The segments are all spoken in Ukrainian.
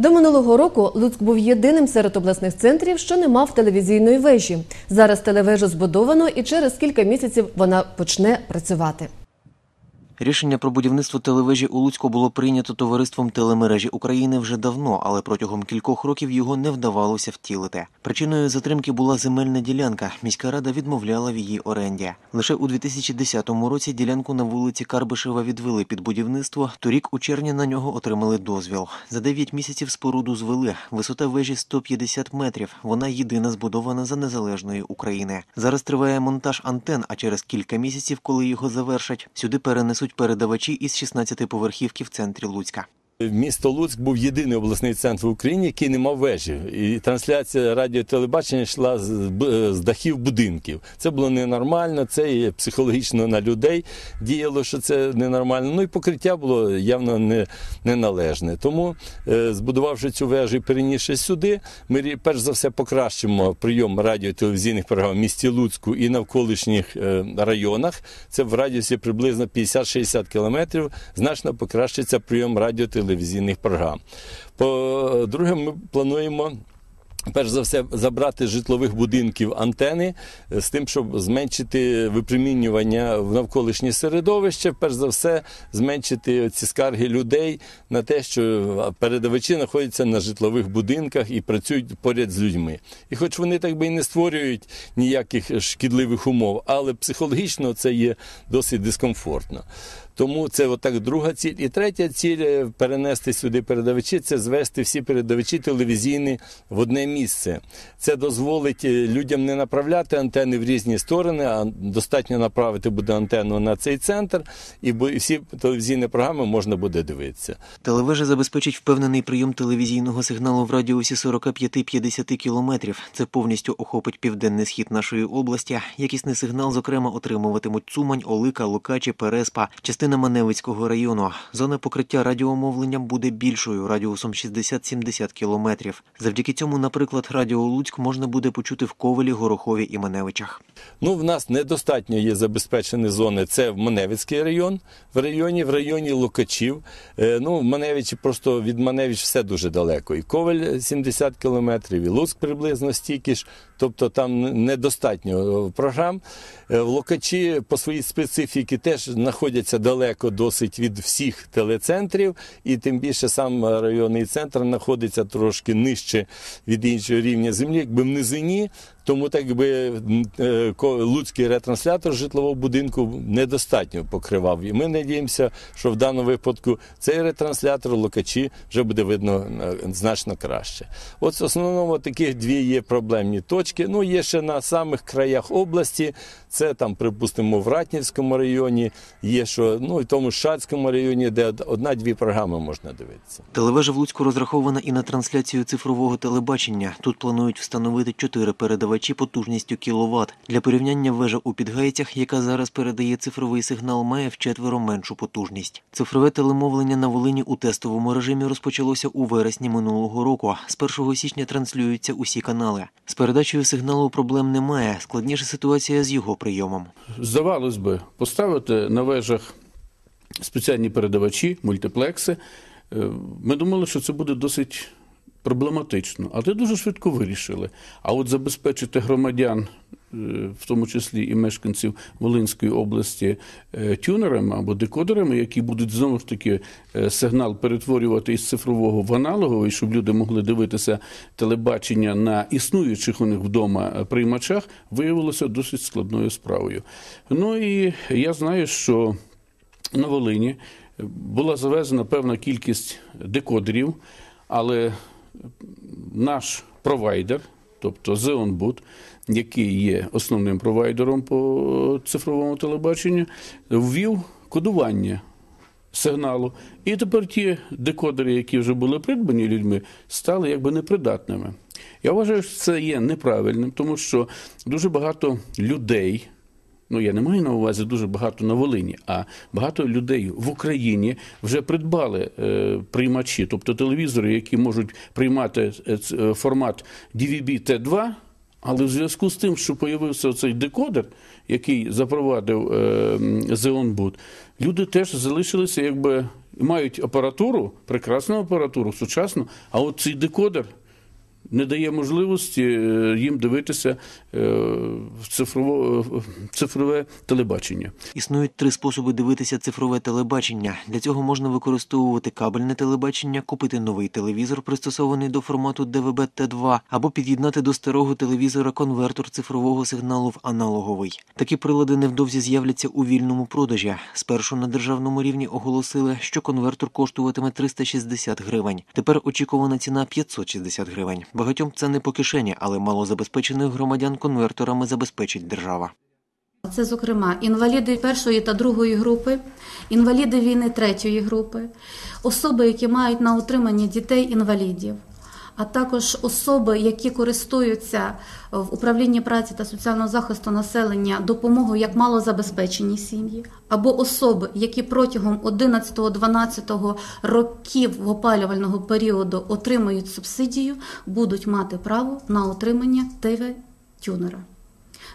До минулого року Луцьк був єдиним серед обласних центрів, що не мав телевізійної вежі. Зараз телевежу збудовано і через кілька місяців вона почне працювати. Рішення про будівництво телевежі у Луцьку було прийнято товариством телемережі України вже давно, але протягом кількох років його не вдавалося втілити. Причиною затримки була земельна ділянка. Міська рада відмовляла в її оренді. Лише у 2010 році ділянку на вулиці Карбишева відвели під будівництво. Торік у червні на нього отримали дозвіл. За 9 місяців споруду звели. Висота вежі 150 метрів. Вона єдина збудована за незалежної України. Зараз триває монтаж антен, а через кілька місяців, коли його завершать, сюди перенесуть передавачі із 16 поверхівки в центрі Луцька. Місто Луцьк був єдиний обласний центр в Україні, який не мав вежі. І трансляція радіо телебачення йшла з, з дахів будинків. Це було ненормально, це і психологічно на людей діяло, що це ненормально. Ну і покриття було явно не, неналежне. Тому, е, збудувавши цю вежу і перенісши сюди, ми перш за все покращимо прийом радіо телевізійних програм в місті Луцьку і навколишніх е, районах. Це в радіусі приблизно 50-60 кілометрів. Значно покращиться прийом радіо телевізійних програм. По-друге, ми плануємо. Перш за все, забрати з житлових будинків антени з тим, щоб зменшити випромінювання в навколишнє середовище. Перш за все, зменшити ці скарги людей на те, що передавачі знаходяться на житлових будинках і працюють поряд з людьми. І хоч вони так би і не створюють ніяких шкідливих умов, але психологічно це є досить дискомфортно. Тому це отак друга ціль. І третя ціль е, перенести сюди передавачі це звести всі передавачі телевізійні в одне місце. Це дозволить е, людям не направляти антени в різні сторони, а достатньо направити буде антенну на цей центр, і всі телевізійні програми можна буде дивитися. Телевежа забезпечить впевнений прийом телевізійного сигналу в радіусі 45-50 кілометрів. Це повністю охопить південний схід нашої області. Якісний сигнал, зокрема, отримуватимуть Цумань, Олика, Лукачі, Переспа, частина Маневицького району. Зона покриття радіомовленням буде більшою радіусом 60-70 кілометрів. Завдяки цьому, наприклад, радіо Луцьк можна буде почути в Ковелі, Горохові і Маневичах. Ну, в нас недостатньо є забезпечені зони. Це в Маневицький район, в районі, в районі Лукачів. Е, ну, в Маневичі просто від Маневич все дуже далеко. І Ковель 70 кілометрів, і Луцьк приблизно стільки ж. Тобто там недостатньо е, програм. Е, В Лукачі по своїй специфіці теж знаходяться далеко досить від всіх телецентрів, і тим більше сам районний центр знаходиться трошки нижче від іншого рівня землі, якби в низині. Тому так би е, луцький ретранслятор житлового будинку недостатньо покривав. І ми надіємося, що в даному випадку цей ретранслятор Лукачі вже буде видно е, значно краще. От в основному таких дві є проблемні точки. Ну, є ще на самих краях області. Це там, припустимо, в Ратнівському районі, є що ну і тому Шацькому районі, де одна-дві програми можна дивитися. Телевежа в Луцьку розрахована і на трансляцію цифрового телебачення. Тут планують встановити чотири передавачі потужністю кіловат. Для порівняння вежа у Підгайцях, яка зараз передає цифровий сигнал, має вчетверо меншу потужність. Цифрове телемовлення на Волині у тестовому режимі розпочалося у вересні минулого року. З 1 січня транслюються усі канали. З передачею сигналу проблем немає. Складніша ситуація з його прийомом. Здавалось би, поставити на вежах спеціальні передавачі, мультиплекси. Е, Ми думали, що це буде досить проблематично, але дуже швидко вирішили. А от забезпечити громадян, е, в тому числі і мешканців Волинської області, е, тюнерами або декодерами, які будуть знову ж таки е, сигнал перетворювати із цифрового в аналоговий, щоб люди могли дивитися телебачення на існуючих у них вдома приймачах, виявилося досить складною справою. Ну і я знаю, що на Волині була завезена певна кількість декодерів, але наш провайдер, тобто Xeonbud, який є основним провайдером по цифровому телебаченню, ввів кодування сигналу. І тепер ті декодери, які вже були придбані людьми, стали якби непридатними. Я вважаю, що це є неправильним, тому що дуже багато людей. Ну, я не маю на увазі дуже багато на Волині, а багато людей в Україні вже придбали е, приймачі, тобто телевізори, які можуть приймати е, е, формат DVB-T2, але в зв'язку з тим, що появився цей декодер, який запровадив Xeonbud, люди теж залишилися якби мають апаратуру, прекрасну апаратуру, сучасну, а от цей декодер не дає можливості е, їм дивитися е, цифрово, цифрове телебачення. Існують три способи дивитися цифрове телебачення. Для цього можна використовувати кабельне телебачення, купити новий телевізор, пристосований до формату DVB T2, або під'єднати до старого телевізора конвертор цифрового сигналу в аналоговий. Такі прилади невдовзі з'являться у вільному продажі. Спершу на державному рівні оголосили, що конвертор коштуватиме 360 гривень. Тепер очікувана ціна 560 гривень. Багатьом це не по кишені, але малозабезпечених громадян конверторами забезпечить держава. Це, зокрема, інваліди першої та другої групи, інваліди війни третьої групи, особи, які мають на утриманні дітей-інвалідів, а також особи, які користуються в управлінні праці та соціального захисту населення допомогою як малозабезпечені сім'ї, або особи, які протягом 11-12 років опалювального періоду отримують субсидію, будуть мати право на отримання ТВ-тюнера.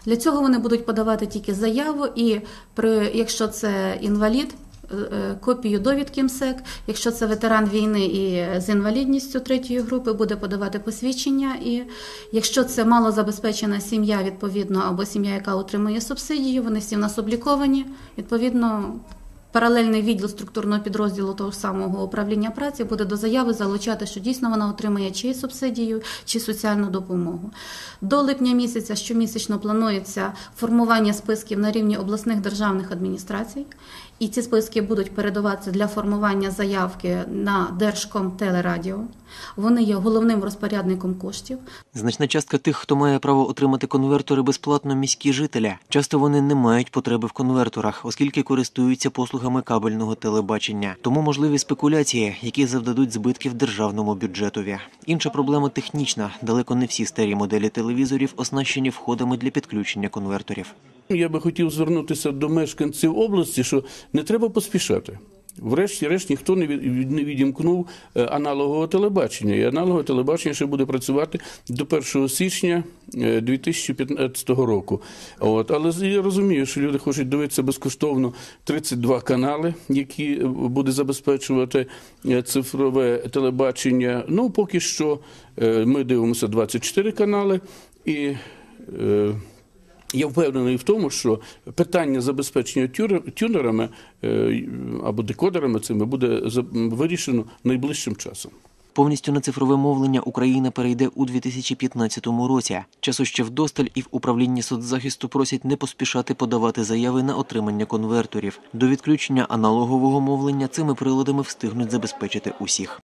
Для цього вони будуть подавати тільки заяву, і при, якщо це інвалід, е, е, копію довідки МСЕК, якщо це ветеран війни і з інвалідністю третьої групи, буде подавати посвідчення. І якщо це малозабезпечена сім'я, відповідно, або сім'я, яка отримує субсидію, вони всі в нас обліковані. Відповідно, паралельний відділ структурного підрозділу того самого управління праці буде до заяви залучати, що дійсно вона отримує чи субсидію, чи соціальну допомогу. До липня місяця щомісячно планується формування списків на рівні обласних державних адміністрацій. І ці списки будуть передаватися для формування заявки на Держком телерадіо. Вони є головним розпорядником коштів. Значна частка тих, хто має право отримати конвертори безплатно міські жителі. Часто вони не мають потреби в конверторах, оскільки користуються послугами кабельного телебачення. Тому можливі спекуляції, які завдадуть збитків державному бюджетові. Інша проблема технічна. Далеко не всі старі моделі телевізорів оснащені входами для підключення конверторів. Я би хотів звернутися до мешканців області, що не треба поспішати. Врешті-решт ніхто не від- не відімкнув е, аналогового телебачення. І аналогове телебачення ще буде працювати до 1 січня е, 2015 року. От. Але я розумію, що люди хочуть дивитися безкоштовно 32 канали, які е, буде забезпечувати е, цифрове телебачення. Ну, поки що е, ми дивимося 24 канали і. Я впевнений в тому, що питання забезпечення тюнерами е, або декодерами цими буде вирішено найближчим часом. Повністю на цифрове мовлення Україна перейде у 2015 році. Часу ще вдосталь і в управлінні соцзахисту просять не поспішати подавати заяви на отримання конверторів. До відключення аналогового мовлення цими приладами встигнуть забезпечити усіх.